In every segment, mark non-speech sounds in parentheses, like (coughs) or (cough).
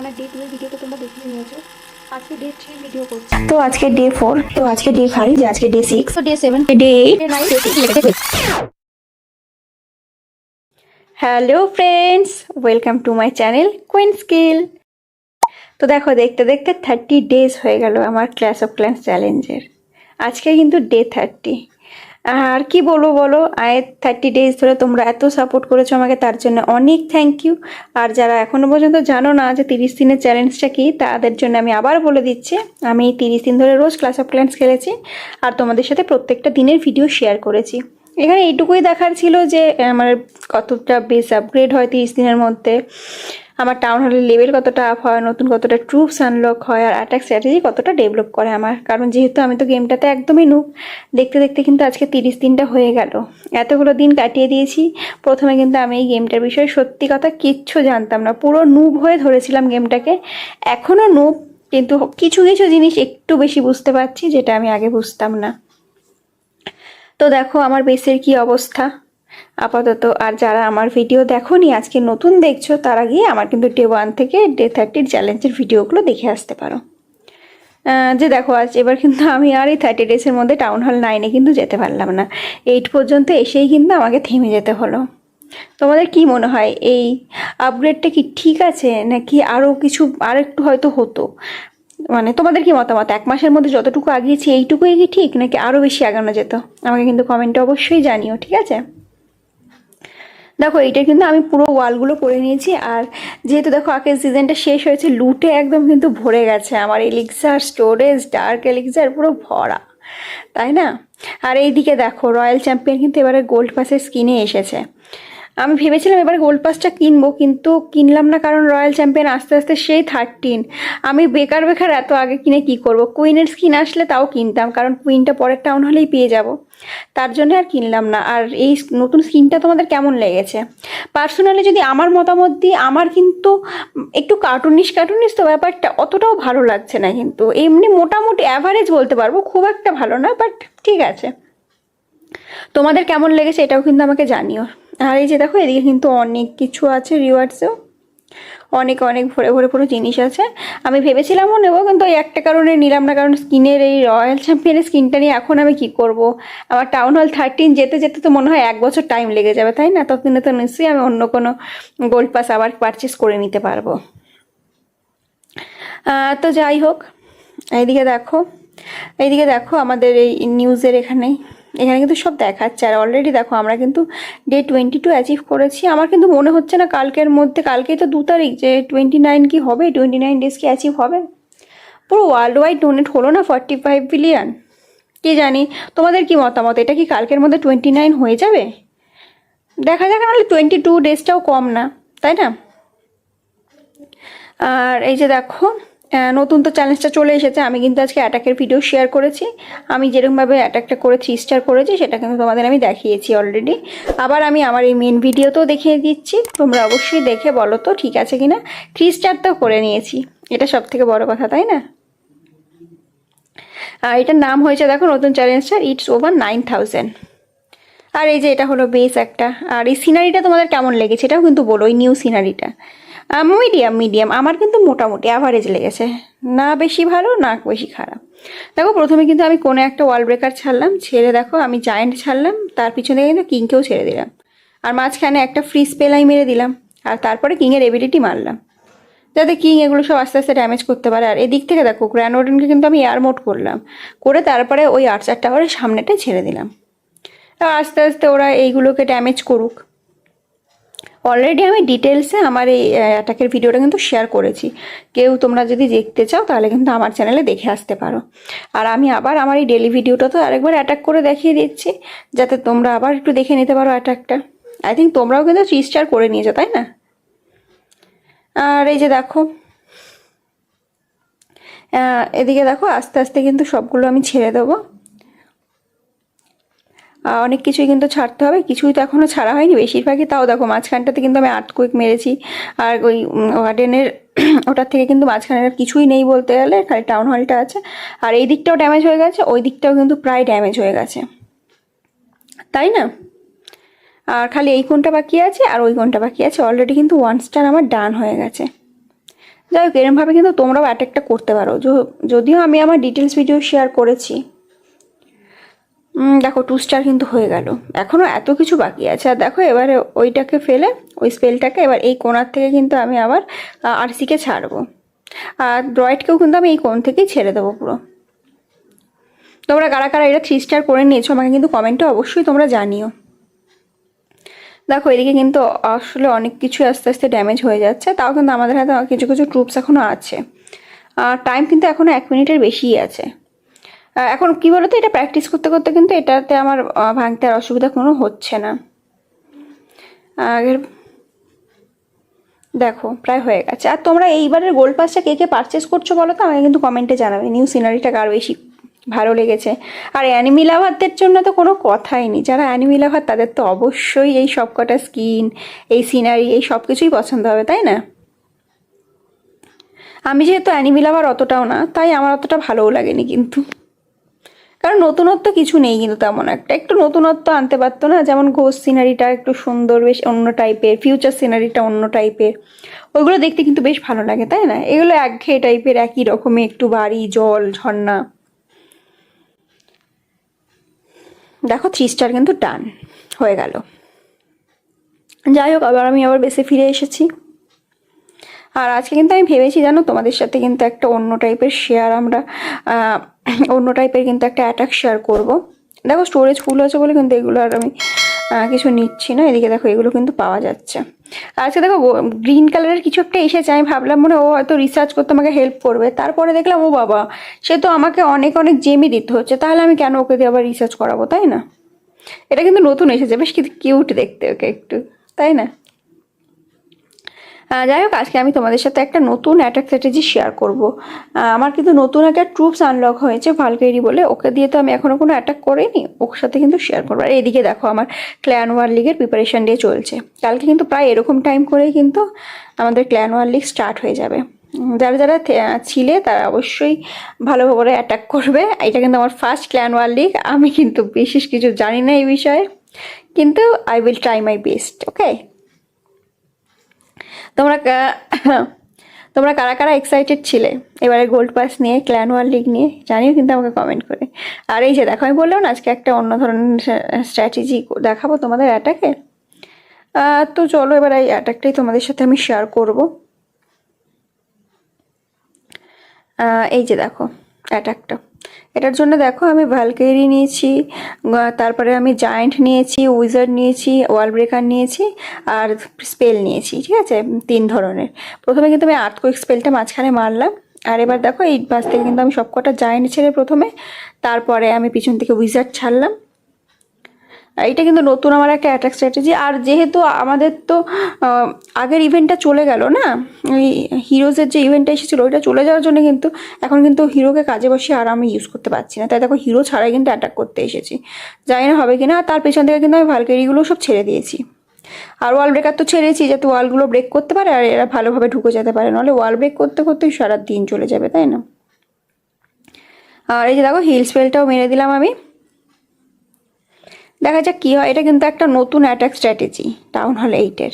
One day two এর video তো তোমরা দেখে নিয়েছো। আজকে ডে থ্রি ভিডিও করছি। তো আজকে ডে ফোর তো আজকে ডে ফাইভ আজকে ডে সিক্স তো day seven day eight day hello friends welcome to my channel queen skill তো দেখো দেখতে দেখতে থার্টি ডেজ হয়ে গেল আমার ক্লাস অফ ক্লান্স চ্যালেঞ্জের আজকে কিন্তু ডে থার্টি আর কি বলব বলো? আয় থার্টি ডেজ ধরে তোমরা এত সাপোর্ট করেছ আমাকে, তার জন্য অনেক থ্যাংক ইউ আর যারা এখনও পর্যন্ত জানো না যে তিরিশ দিনের চ্যালেঞ্জটা কী, তাদের জন্য আমি আবার বলে দিচ্ছি, আমি তিরিশ দিন ধরে রোজ ক্লাস অফ ক্লান্স খেলেছি আর তোমাদের সাথে প্রত্যেকটা দিনের ভিডিও শেয়ার করেছি। এখানে এইটুকুই দেখার ছিল যে আমার কতটা বেস আপগ্রেড হয় তিরিশ দিনের মধ্যে। আমার টাউন হলের লেভেল কতটা আপ হয়, নতুন কতটা ট্রুপস আনলক হয়, আর অ্যাটাক স্ট্র্যাটেজি কতটা ডেভেলপ করে আমার। কারণ যেহেতু আমি তো গেমটাতে একদমই নুব দেখতে দেখতে কিন্তু আজকে তিরিশ দিনটা হয়ে গেল। এতগুলো দিন কাটিয়ে দিয়েছি, প্রথমে কিন্তু আমি এই গেমটার বিষয়ে সত্যি কথা কিচ্ছু জানতাম না। পুরো নুব হয়ে ধরেছিলাম গেমটাকে এখনও নুব কিন্তু কিছু কিছু জিনিস একটু বেশি বুঝতে পারছি, যেটা আমি আগে বুঝতাম না। তো দেখো, আমার বেসের কি অবস্থা? আপাতত, আর যারা আমার ভিডিও দেখোনি, আজকে নতুন দেখছ, তারা গিয়ে আমার কিন্তু ডে ওয়ান থেকে ডে থার্টির চ্যালেঞ্জের ভিডিওগুলো দেখে আসতে পারো। যে দেখো, আজ এবার কিন্তু আমি আর এই থার্টি ডেজের মধ্যে টাউন হল নাইনে কিন্তু যেতে পারলাম না। এইট পর্যন্ত এসেই কিন্তু আমাকে থেমে যেতে হলো। তোমাদের কি মনে হয়, এই আপগ্রেডটা কি ঠিক আছে, নাকি আরও কিছু আর একটু হয়তো হতো? মানে তোমাদের কি মতামত? এক মাসের মধ্যে যতটুকু আগিয়েছি, এইটুকুই কি ঠিক, নাকি আরও বেশি আগানো যেত? আমাকে কিন্তু কমেন্টে অবশ্যই জানিও, ঠিক আছে? দেখো, এইটা কিন্তু আমি পুরো ওয়ালগুলো করে নিয়েছি আর যেহেতু দেখো আগের সিজনটা শেষ হয়েছে লুটে একদম কিন্তু ভরে গেছে। আমার এলিক্সার স্টোরেজ ডার্ক এলিক্সার পুরো ভরা, তাই না? আর এইদিকে দেখো রয়্যাল চ্যাম্পিয়ন কিন্তু এবারে গোল্ড পাসের স্কিনে এসেছে। আমি ভেবেছিলাম এবার গোল্ড পাসটা কিনবো, কিন্তু কিনলাম না কারণ রয়্যাল চ্যাম্পিয়ন আস্তে আস্তে সেই থার্টিন আমি বেকার বেকার এত আগে কিনে কি করব? কুইনের স্কিন আসলে তাও কিনতাম, কারণ কুইনটা পরের টাউন হলেই পেয়ে যাব। তার জন্য আর কিনলাম না। আর এই নতুন স্কিনটা তোমাদের কেমন লেগেছে? পার্সোনালি যদি আমার মতামত দিই, আমার কিন্তু একটু কার্টুনিশ কার্টুনিশ তো ব্যাপারটা অতটাও ভালো লাগছে না কিন্তু। এমনি মোটামুটি অ্যাভারেজ বলতে পারব, খুব একটা ভালো না বাট ঠিক আছে। তোমাদের কেমন লেগেছে এটাও কিন্তু আমাকে জানিও। আর এই যে দেখো, এদিকে কিন্তু অনেক কিছু আছে রিওয়ার্ডসেও অনেক অনেক ভরে ভরে পুরো জিনিস আছে। আমি ভেবেছিলামও নেব, কিন্তু ওই একটা কারণে নিলাম না, কারণ স্কিনের এই রয়্যাল চ্যাম্পিয়নের স্কিনটা নিয়ে এখন আমি কি করব? আমার টাউন হল থার্টিন যেতে যেতে তো মনে হয় এক বছর টাইম লেগে যাবে, তাই না? ততদিনে তো নিশ্চয়ই আমি অন্য কোনো গোল্ড পাস আবার পারচেস করে নিতে পারব। তো যাই হোক, এইদিকে দেখো এইদিকে দেখো আমাদের এই নিউজের এখানে। এখানে কিন্তু সব দেখাচ্ছে। আর অলরেডি দেখো, আমরা কিন্তু ডে টোয়েন্টি টু অ্যাচিভ করেছি। আমার কিন্তু মনে হচ্ছে না কালকের মধ্যে, কালকেই তো দু তারিখ, যে টোয়েন্টি নাইন কি হবে? টোয়েন্টি নাইন ডেজ কি অ্যাচিভ হবে? পুরো ওয়ার্ল্ড ওয়াইড ডোনেট হলো না ফর্টি ফাইভ বিলিয়ন কি জানি? তোমাদের কি মতামত? এটা কি কালকের মধ্যে টোয়েন্টি নাইন হয়ে যাবে? দেখা যাক, নাহলে টোয়েন্টি টু ডেজটাও কম না, তাই না? আর এই যে দেখো নতুন তো চ্যালেঞ্জটা চলে এসেছে। আমি কিন্তু আজকে অ্যাটাকের ভিডিও শেয়ার করেছি। আমি যেরকমভাবে অ্যাটাকটা করে থ্রি স্টার করেছি, সেটা কিন্তু তোমাদের আমি দেখিয়েছি অলরেডি আবার আমি আমার এই মেন ভিডিওতেও দেখিয়ে দিচ্ছি। তোমরা অবশ্যই দেখে বলো তো ঠিক আছে কিনা? থ্রি স্টার তো করে নিয়েছি। এটা সব থেকে বড় কথা, তাই না? আর এটার নাম হয়েছে, দেখো, নতুন চ্যালেঞ্জটা ইটস ওভার নাইন থাউজেন্ড আর এই যে এটা হলো বেস একটা। আর এই সিনারিটা তোমাদের কেমন লেগেছে, এটাও কিন্তু বলো, ওই নিউ সিনারিটা মিডিয়াম মিডিয়াম আমার কিন্তু মোটামুটি অ্যাভারেজ লেগেছে। না বেশি ভালো, না বেশি খারাপ। দেখো, প্রথমে কিন্তু আমি কোনো একটা ওয়াল ব্রেকার ছাড়লাম। ছেড়ে দেখো, আমি জায়েন্ট ছাড়লাম। তার পিছনে কিন্তু কিংকেও ছেড়ে দিলাম। আর মাঝখানে একটা ফ্রি স্পেলাই মেরে দিলাম। আর তারপরে কিংয়ের এবিলিটি মারলাম। যাতে কিং এগুলো সব আস্তে আস্তে ড্যামেজ করতে পারে। আর এদিক থেকে দেখো গ্র্যান্ড ওডেনকে কিন্তু আমি এয়ার মোড করলাম। করে তারপরে ওই আর্চার টাওয়ারের সামনেটাই ছেড়ে দিলাম। আস্তে আস্তে ওরা এইগুলোকে ড্যামেজ করুক। অলরেডি আমি ডিটেলসে আমার এই অ্যাটাকের ভিডিওটা কিন্তু শেয়ার করেছি। কেউ তোমরা যদি দেখতে চাও, তাহলে কিন্তু আমার চ্যানেলে দেখে আসতে পারো। আর আমি আবার আমার এই ডেলি ভিডিওটা তো আরেকবার অ্যাটাক করে দেখিয়ে দিচ্ছি, যাতে তোমরা আবার একটু দেখে নিতে পারো অ্যাটাকটা আই থিঙ্ক তোমরাও কিন্তু থ্রি স্টার করে নিয়েছো, তাই না? আর এই যে দেখো এদিকে দেখো, আস্তে আস্তে কিন্তু সবগুলো আমি ছেড়ে দেবো। অনেক কিছুই কিন্তু ছাড়তে হবে। কিছুই তো এখনও ছাড়া হয়নি। বেশিরভাগই তাও দেখো, মাঝখানটাতে কিন্তু আমি আর্ট কুইক মেরেছি। আর ওই ওয়ার্ডেনের (clears throat) ওটার থেকে কিন্তু মাঝখানে আর কিছুই নেই বলতে গেলে, খালি টাউন হলটা আছে। আর এই দিকটাও ড্যামেজ হয়ে গেছে, ওই দিকটাও কিন্তু প্রায় ড্যামেজ হয়ে গেছে। তাই না? আর খালি এই কোনটা বাকি আছে, আর ওই কোনটা বাকি আছে। অলরেডি কিন্তু ওয়ান স্টার আমার ডান হয়ে গেছে। যাই হোক, এরমভাবে কিন্তু তোমরাও অ্যাটাকটা করতে পারো। যদিও আমি আমার ডিটেলস ভিডিও শেয়ার করেছি দেখো টু স্টার কিন্তু হয়ে গেল। এখনও এত কিছু বাকি আছে। আর দেখো, এবারে ওইটাকে ফেলে, ওই স্পেলটাকে এবার এই কোণার থেকে কিন্তু আমি আবার আরসিকে ছাড়বো। আর ড্রয়েডকেও কিন্তু আমি এই কোণ থেকেই ছেড়ে দেবো পুরো। তোমরা কারা কারা এটা থ্রি স্টার করে নিয়েছো, আমাকে কিন্তু কমেন্টে অবশ্যই তোমরা জানিও। দেখো, এদিকে কিন্তু আসলে অনেক কিছু আস্তে আস্তে ড্যামেজ হয়ে যাচ্ছে। তাও কিন্তু আমাদের হাতে কিছু কিছু ট্রুপস এখনও আছে। আর টাইম কিন্তু এখনও এক মিনিটের বেশিই আছে। এখন কি বলতো, এটা প্র্যাকটিস করতে করতে কিন্তু এটাতে আমার ভাঙতে আর অসুবিধা কোনো হচ্ছে না। আগের, দেখো, প্রায় হয়ে গেছে। আর তোমরা এইবারের গোল্ড পাসটা কে কে পারচেস করছ বলো তো? আমাকে কিন্তু কমেন্টে জানাবে। নিউ সিনারিটা কার বেশি ভালো লেগেছে। আর অ্যানিমি লাভারদের জন্য তো কোনো কথাই নেই। যারা অ্যানিমি লাভার তাদের তো অবশ্যই এই সব কটা স্কিন এই সিনারি এই সব কিছুই পছন্দ হবে, তাই না? আমি যেহেতু অ্যানিমি লাভার অতটাও না, তাই আমার অতটা ভালোও লাগেনি কিন্তু। কারণ নতুনত্ব কিছু নেই কিন্তু তেমন একটা। একটু নতুনত্ব আনতে পারতো না, যেমন ঘোষ সিনারিটা একটু সুন্দর, বেশ অন্য টাইপের ফিউচার সিনারিটা অন্য টাইপের ওইগুলো দেখতে কিন্তু বেশ ভালো লাগে, তাই না? এগুলো একঘেয়ে টাইপের একই রকমের একটু বাড়ি, জল, ঝর্ণা। দেখো থ্রি স্টার কিন্তু টান হয়ে গেল। যাই হোক, আবার আমি আবার বেসে ফিরে এসেছি। আর আজকে কিন্তু আমি ভেবেছি, জানো, তোমাদের সাথে কিন্তু একটা অন্য টাইপের শেয়ার আমরা অন্য টাইপের কিন্তু একটা অ্যাটাক শেয়ার করব। দেখো স্টোরেজ ফুল আছে বলে কিন্তু এগুলো আর আমি কিছু নিচ্ছি না। এদিকে দেখো, এগুলো কিন্তু পাওয়া যাচ্ছে। আজকে দেখো গ্রিন কালারের কিছু একটা এসেছে। আমি ভাবলাম, মনে ও হয়তো রিসার্চ করতে আমাকে হেল্প করবে। তারপরে দেখলাম, ও বাবা, সে তো আমাকে অনেক অনেক জেমি দিতে হচ্ছে। তাহলে আমি কেন ওকে দিয়ে আবার রিসার্চ করাবো, তাই না? এটা কিন্তু নতুন এসেছে। বেশ কিন্তু কিউট দেখতে ওকে একটু, তাই না? যাই হোক, আজকে আমি তোমাদের সাথে একটা নতুন অ্যাটাক স্ট্র্যাটেজি শেয়ার করব। আমার কিন্তু নতুন একটা ট্রুপস আনলক হয়েছে ভালকেরি বলে। ওকে দিয়ে তো আমি এখনও কোনো অ্যাটাক করিনি। ওর সাথে কিন্তু শেয়ার করব। আর এদিকে দেখো, আমার ক্ল্যান ওয়ার লিগের প্রিপারেশন দিয়ে চলছে। কালকে কিন্তু প্রায় এরকম টাইম করেই কিন্তু আমাদের ক্ল্যান ওয়ার লিগ স্টার্ট হয়ে যাবে। যারা যারা ছিলে, তারা অবশ্যই ভালো অ্যাটাক করবে। এটা কিন্তু আমার ফার্স্ট ক্ল্যান ওয়ার লিগ আমি কিন্তু বিশেষ কিছু জানি না এই বিষয়ে। কিন্তু I will try my best okay তোমরা (coughs) তোমরা কারা কারা এক্সাইটেড ছিলে? এবারে গোল্ড পাস নিয়ে ক্ল্যান ওয়ার লিগ নিয়ে, জানিও কিন্তু আমাকে কমেন্ট করে। আর এই যে দেখো, আমি বললাম না, আজকে একটা অন্য ধরনের স্ট্র্যাটেজি দেখাবো তোমাদের অ্যাটাকে তো চলো এবার এই অ্যাটাকটাই তোমাদের সাথে আমি শেয়ার করব। এই যে দেখো অ্যাটাকটা এটার জন্য দেখো আমি ভ্যালকেরি নিয়েছি তারপরে আমি জায়েন্ট নিয়েছি উইজার্ড নিয়েছি ওয়াল ব্রেকার নিয়েছি আর স্পেল নিয়েছি, ঠিক আছে? তিন ধরনের। প্রথমে কিন্তু আমি আর্থকুইক স্পেলটা মাঝখানে মারলাম। আর এবার দেখো এই বাস থেকে কিন্তু আমি সবকটা জায়েন্ট ছেড়ে প্রথমে, তারপরে আমি পিছন থেকে উইজার্ড ছাড়লাম। এইটা কিন্তু নতুন আমার একটা অ্যাটাক স্ট্র্যাটেজি আর যেহেতু আমাদের তো আগের ইভেন্টটা চলে গেল না, ওই হিরোজের যে ইভেন্টটা এসেছিল, ওইটা চলে যাওয়ার জন্য কিন্তু এখন কিন্তু হিরোকে কাজে বসে আর আমি ইউজ করতে পারছি না। তাই দেখো হিরো ছাড়াই কিন্তু অ্যাটাক করতে এসেছি। জানি না হবে কিনা আর তার পেছন থেকে কিন্তু আমি ভালকেরিগুলো সব ছেড়ে দিয়েছি। আর ওয়াল ব্রেকার তো ছেড়েছি, যাতে ওয়ালগুলো ব্রেক করতে পারে আর এরা ভালোভাবে ঢুকে যেতে পারে। নাহলে ওয়াল ব্রেক করতে করতেই সারা দিন চলে যাবে, তাই না? আর এই যে দেখো হিল স্পেলটাও মেরে দিলাম আমি। দেখা যাক কী হয়। এটা কিন্তু একটা নতুন অ্যাটাক স্ট্র্যাটেজি টাউন হল এইটের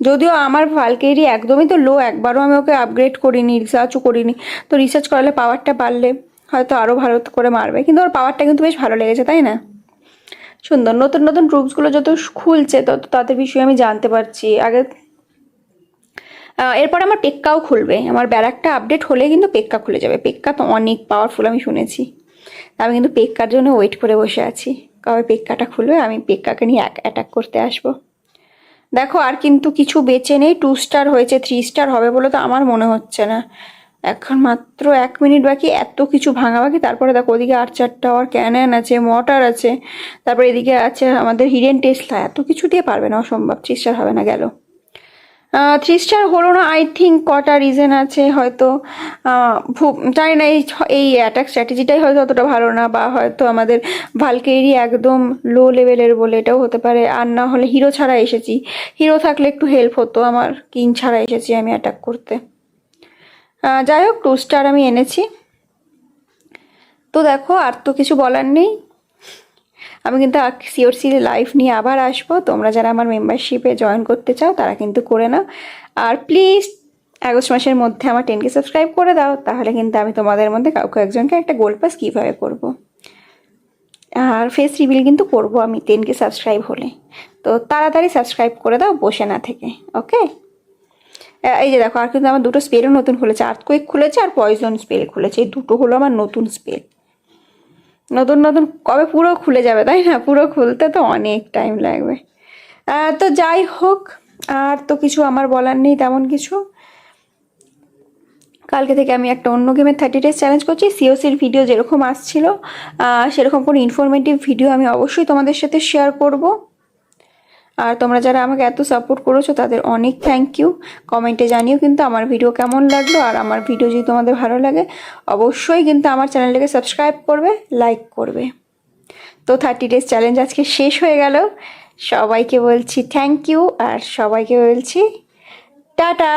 যদিও আমার ভালকেরি একদমই তো লো একবারও আমি ওকে আপগ্রেড করিনি রিসার্চও করিনি। তো রিসার্চ করালে পাওয়ারটা বাড়লে হয়তো আরও ভালো করে মারবে। কিন্তু ওর পাওয়ারটা কিন্তু বেশ ভালো লেগেছে, তাই না? সুন্দর, নতুন নতুন ট্রুপসগুলো যত খুলছে, তত তাদের বিষয়ে আমি জানতে পারছি। আগে এরপর আমার পেক্কাও খুলবে। আমার ব্যারাকটা আপডেট হলে কিন্তু পেক্কা খুলে যাবে। পেক্কা তো অনেক পাওয়ারফুল আমি শুনেছি। আমি কিন্তু পেক্কার জন্য ওয়েট করে বসে আছি। কবে পেক্কাটা খুলবে, আমি পেক্কাকে নিয়ে এক অ্যাটাক করতে আসব। দেখো, আর কিন্তু কিছু বেঁচে নেই টু স্টার হয়েছে থ্রি স্টার হবে বলে তো আমার মনে হচ্ছে না। এখন মাত্র এক মিনিট বাকি, এত কিছু ভাঙা বাকি, তারপরে দেখো, ওদিকে আর চারটা টাওয়ার ক্যানন আছে মটার আছে, তারপরে এদিকে আছে আমাদের হিডেন টেসলা এত কিছু দিয়ে পারবে না, অসম্ভব থ্রি স্টার হবে না, গেল। থ্রি স্টার হলো না আই থিঙ্ক কটা রিজন আছে, হয়তো জানি না, এই এই অ্যাটাক স্ট্র্যাটেজিটাই হয়তো অতটা ভালো না, বা হয়তো আমাদের ভালকেরি একদম লো লেভেলের বলে এটাও হতে পারে, আর না হলে হিরো ছাড়া এসেছি। হিরো থাকলে একটু হেল্প হতো, আমার কিং ছাড়া এসেছি আমি অ্যাটাক করতে। যাই হোক টু স্টার আমি এনেছি। তো দেখো, আর তো কিছু বলার নেই। আমি কিন্তু সিওরসি লাইভ নিয়ে আবার আসব। তোমরা যারা আমার মেম্বারশিপে জয়েন করতে চাও, তারা কিন্তু করে নাও। আর প্লিজ আগস্ট মাসের মধ্যে আমার টেনকে সাবস্ক্রাইব করে দাও, তাহলে কিন্তু আমি তোমাদের মধ্যে কাউকে একজনকে একটা গোল্ড পাস কীভাবে করব। আর ফেস রিভিল কিন্তু করব আমি টেনকে সাবস্ক্রাইব হলে। তো তাড়াতাড়ি সাবস্ক্রাইব করে দাও বসে না থেকে ওকে এই যে দেখো, আর কিন্তু আমার দুটো স্পেলও নতুন খুলেছে। আর্থকুইক খুলেছে আর পয়জন স্পেল খুলেছে। এই দুটো হলো আমার নতুন স্পেল নতুন নতুন, কবে পুরো খুলে যাবে, তাই না? পুরো খুলতে তো অনেক টাইম লাগবে। তো যাই হোক, আর তো কিছু আমার বলার নেই তেমন কিছু। কালকে থেকে আমি একটা অন্য গেমের থার্টি ডেজ চ্যালেঞ্জ করছি সিওসির ভিডিও যেরকম আসছিল সেরকম কোনো ইনফরমেটিভ ভিডিও আমি অবশ্যই তোমাদের সাথে শেয়ার করব। আর তোমরা যারা আমাকে এত সাপোর্ট করেছ, তাদের অনেক থ্যাংক ইউ কমেন্টে জানিও কিন্তু আমার ভিডিও কেমন লাগল, আর আমার ভিডিও যদি তোমাদের ভালো লাগে, অবশ্যই কিন্তু আমার চ্যানেলটাকে সাবস্ক্রাইব করবে লাইক করবে। তো থার্টি ডেজ চ্যালেঞ্জ আজকে শেষ হয়ে গেল। সবাইকে বলছি থ্যাংক ইউ আর সবাইকে বলছি টাটা।